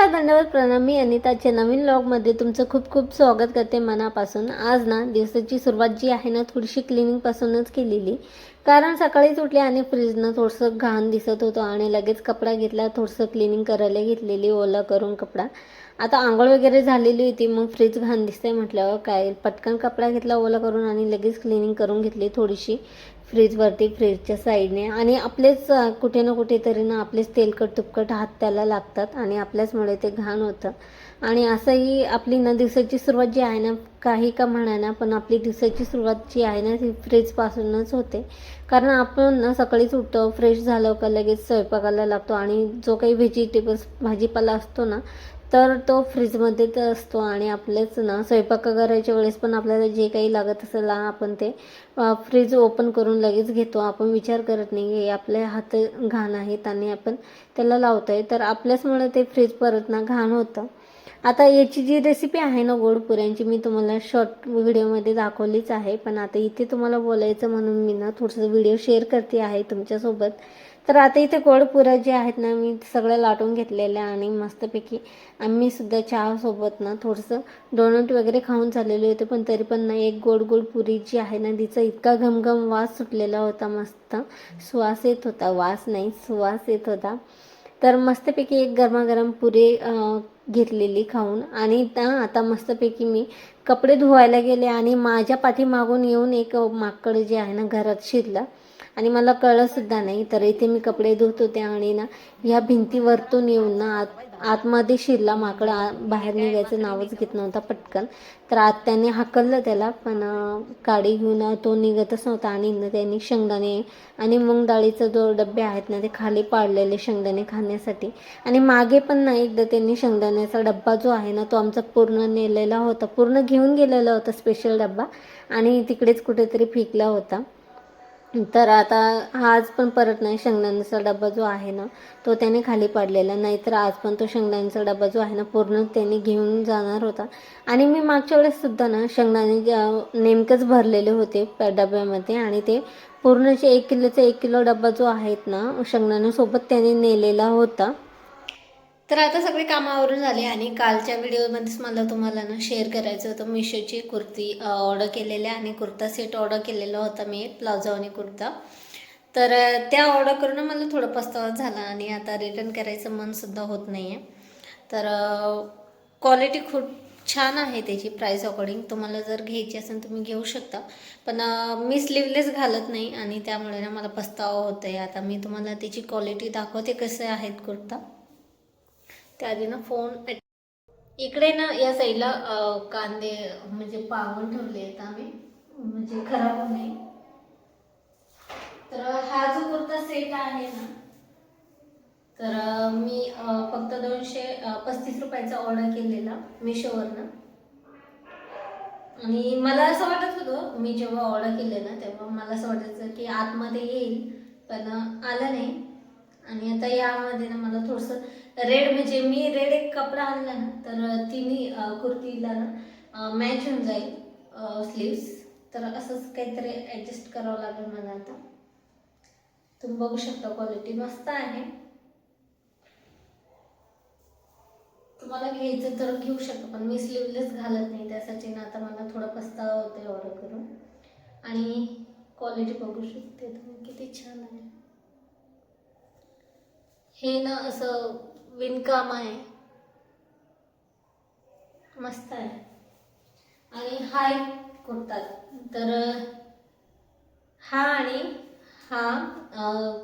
नमस्कार दंडवत प्रणाम मी अनिताच्या नवीन ब्लॉगमध्ये तुमचं खूप खूप स्वागत करते मनापासून. आज ना दिवसाची सुरुवात जी आहे ना थोडीशी क्लिनिंगपासूनच केलेली. कारण सकाळीच उठले आणि फ्रीजनं थोडंसं घाण दिसत होतं आणि लगेच कपडा घेतला थोडंसं क्लिनिंग करायला घेतलेली ओला करून कपडा. आता आंघोळ वगैरे झालेली होती मग फ्रीज घाण दिसते म्हटल्यावर काय? पटकन कपडा घेतला ओला करून आणि लगेच क्लिनिंग करून घेतली थोडीशी फ्रीजवरती फ्रीजच्या साईडने आणि आपलेच कुठे ना कुठेतरी ना आपलेच तेलकट तुपकट हात त्याला लागतात आणि आपल्याचमुळे ते घाण होतं. आणि असंही आपली ना दिवसाची सुरुवात जी आहे ना काही का म्हणा ना पण आपली दिवसाची सुरुवात जी आहे ना ती फ्रीजपासूनच होते. कारण आपण ना सकाळीच उठतो फ्रेश झालं का लगेच स्वयंपाकाला लागतो आणि जो काही व्हेजिटेबल्स भाजीपाला असतो ना तर तो फ्रीजमध्ये तर असतो आणि आपलेच ना स्वयंपाक करायच्या वेळेस पण आपल्याला जे काही लागत असेल ना, आपण ते फ्रीज ओपन करून लगेच घेतो. आपण विचार करत नाही हे आपले हात घाण आहेत आणि आपण त्याला लावतोय. तर आपल्याचमुळे ते फ्रीज परत ना घाण होतं. आता याची जी रेसिपी आहे ना गोड पुऱ्यांची मी तुम्हाला शॉर्ट व्हिडिओमध्ये दाखवलीच आहे. पण आता इथे तुम्हाला बोलायचं म्हणून मी ना थोडंसं व्हिडिओ शेअर करते आहे तुमच्यासोबत. तर आता इथे गोडपुरं जे आहेत ना मी सगळ्या लाटून घेतलेलं आणि मस्तपैकी आम्ही सुद्धा चहासोबत ना थोडंसं डोनट वगैरे खाऊन चाललेले होते पण तरी पण ना एक गोड गोड पुरी जी आहे ना तिचा इतका घमघम वास सुटलेला होता मस्त. सुवास येत होता. वास नाही सुवास येत होता. तर मस्तपैकी एक गरमागरम पुरी घेतलेली खाऊन आणि आता मस्तपैकी मी कपडे धुवायला गेले आणि माझ्या पाठीमागून येऊन एक माकड जे आहे ना घरात शिरलं. आणि मला कळलंसुद्धा नाही. तर इथे मी कपडे धुत होते आणि ना ह्या भिंतीवरतून येऊन ना आत आतमध्ये शिरला माकड आ- बाहेर निघायचं नावच घेत नव्हता पटकन. तर आत हाकललं त्याला पण काडी घेऊन तो निघतच नव्हता आणि त्यांनी शेंगदाणे आणि मूग डाळीचे जो डबे आहेत ना ते खाली पाडलेले शेंगदाणे खाण्यासाठी. आणि मागे पण ना एकदा त्यांनी शेंगदाण्याचा डब्बा जो आहे ना तो आमचा पूर्ण नेलेला होता. पूर्ण घेऊन गेलेला होता स्पेशल डब्बा. आणि तिकडेच कुठेतरी फेकला होता. तर आता आज पण परत नाही शेंगदाण्याचा डब्बा जो आहे ना तो त्याने खाली पाडलेला. नाहीतर आज पण तो शेंगदाण्याचा डबा जो आहे ना पूर्ण त्याने घेऊन जाणार होता. आणि मी मागच्या वेळेस सुद्धा ना शेंगदाणे नेमकेच नेमकंच भरलेले होते डब्यामध्ये आणि ते पूर्णचे एक किलोचा एक किलो डबा जो आहेत ना शेंगदाण्यासोबत त्याने नेलेला होता. तर आता सगळे कामावरून झाले आणि कालच्या व्हिडिओमध्येच मला तुम्हाला ना शेअर करायचं होतं. मिशोची कुर्ती ऑर्डर केलेली आणि कुर्ता सेट ऑर्डर केलेला होता मी प्लाझो आणि कुर्ता. तर त्या ऑर्डर करून मला थोडं पस्तावा झाला आणि आता रिटर्न करायचं मनसुद्धा होत नाही आहे तर क्वालिटी खूप छान आहे त्याची प्राईस अकॉर्डिंग तुम्हाला जर घ्यायची असेल तुम्ही घेऊ शकता. पण मी स्लीवलेस घालत नाही आणि त्यामुळे ना मला पस्तावा होत आहे आता मी तुम्हाला त्याची क्वालिटी दाखवते कसे आहेत कुर्ता. त्याआधी ना फोन इकडे ना या साईडला कांदे म्हणजे पावून ठेवले आहेत आम्ही. म्हणजे खराब होऊ नये. तर हा जो कुर्ता सेट आहे ना तर मी फक्त दोनशे पस्तीस रुपयाचा ऑर्डर केलेला मिशोवरनं आणि मला असं वाटत होतं मी जेव्हा ऑर्डर केले ना तेव्हा मला असं वाटायचं की आतमध्ये येईल पण आलं नाही. आणि आता यामध्ये ना मला थोडंसं रेड म्हणजे मी रेड एक कपडा आणला ना तर तिन्ही कुर्तीला ना मॅच होऊन जाईल स्लीव्स तर असंच काहीतरी ॲडजस्ट करावं लागेल मला आता. तुम्ही बघू शकता क्वालिटी मस्त आहे. तुम्हाला घ्यायचं तर घेऊ शकता पण मी स्लीवलेस घालत नाही. त्यासाठी ना आता मला थोडा पस्तावा होतो ऑर्डर करून. आणि क्वालिटी बघू शकते तुम्ही. किती छान आहे. हे ना असं विणकाम आहे. मस्त आहे. आणि हा एक कुर्ता. तर हा आणि हा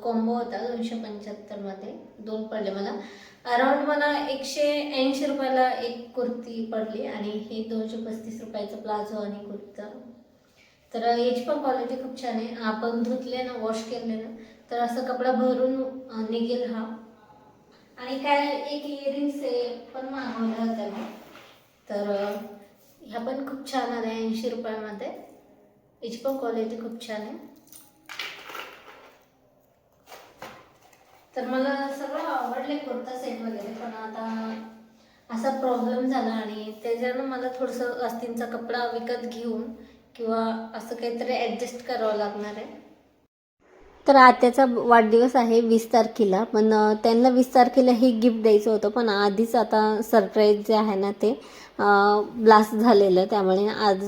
कॉम्बो होता दोनशे पंच्याहत्तरमध्ये दोन पडले मला. अराउंड मला एकशे ऐंशी रुपयाला एक कुर्ती पडली आणि हे दोनशे पस्तीस रुपयाचं प्लाझो आणि कुर्ता. तर याची पण क्वालिटी खूप छान आहे. आपण धुतले ना वॉश केले ना तर असं कपडा भरून निघेल हा. आणि काय एक इयरिंग्स पण मागवल्या होतं मी तर ह्या पण खूप छान आल्या ऐंशी रुपयामध्ये. याची पण क्वालिटी खूप छान आहे. तर मला सगळं आवडले कुर्ता सेट वगैरे पण आता असा प्रॉब्लेम झाला आणि त्याच्यानं मला थोडंसं अस्तींचा कपडा विकत घेऊन किंवा असं काहीतरी ॲडजस्ट करावं लागणार आहे. तर आत्याचा वाढदिवस आहे वीस तारखेला. पण त्यांना वीस तारखेला हे गिफ्ट द्यायचं होतं. पण आधीच आता सरप्राईज जे आहे ना ते ब्लास्ट झालेलं. त्यामुळे आज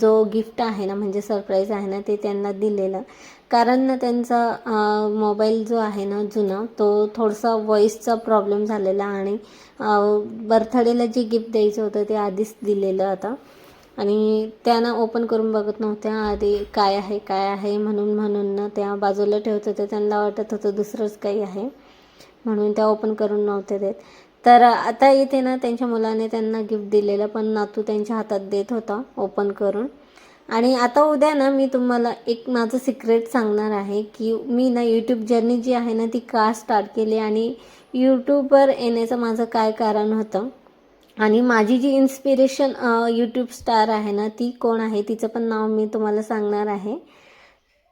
जो गिफ्ट आहे ना म्हणजे सरप्राईज आहे ना ते त्यांना दिलेलं. कारण ना त्यांचा मोबाईल जो आहे ना जुना तो थोडासा व्हॉईसचा प्रॉब्लेम झालेला. आणि बर्थडेला जे गिफ्ट द्यायचं होतं ते आधीच दिलेलं आता. आणि त्यांना ओपन करून बघत नव्हत्या आधी काय आहे काय आहे म्हणून म्हणून ना त्या बाजूला ठेवत होत्या. त्यांना वाटत होतं दुसरंच काही आहे म्हणून त्या ओपन करून नव्हत्या देत. तर आता इथे ना त्यांच्या मुलाने त्यांना गिफ्ट दिलेलं पण नातू त्यांच्या हातात देत होता ओपन करून. आणि आता उद्या ना मी तुम्हाला एक माझं सिक्रेट सांगणार आहे की मी ना यूट्यूब जर्नी जी आहे ना ती का स्टार्ट केली आणि यूट्यूबवर येण्याचं माझं काय कारण होतं आणि माझी जी इन्स्पिरेशन यूट्यूब स्टार आहे ना ती कोण आहे? तिचं पण नाव मी तुम्हाला सांगणार आहे.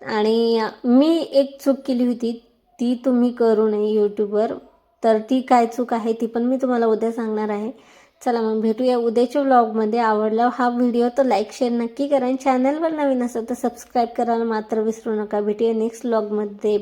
आणि मी एक चूक केली होती ती तुम्ही करू नये यूट्यूबवर तर ती काय चूक आहे ती पण मी तुम्हाला उद्या सांगणार आहे. चला मग भेटूया उद्याच्या व्लॉगमध्ये आवडला हा व्हिडिओ तर लाईक शेअर नक्की करा. आणि चॅनलवर नवीन असेल तर सबस्क्राईब करायला मात्र विसरू नका. भेटूया नेक्स्ट व्लॉगमध्ये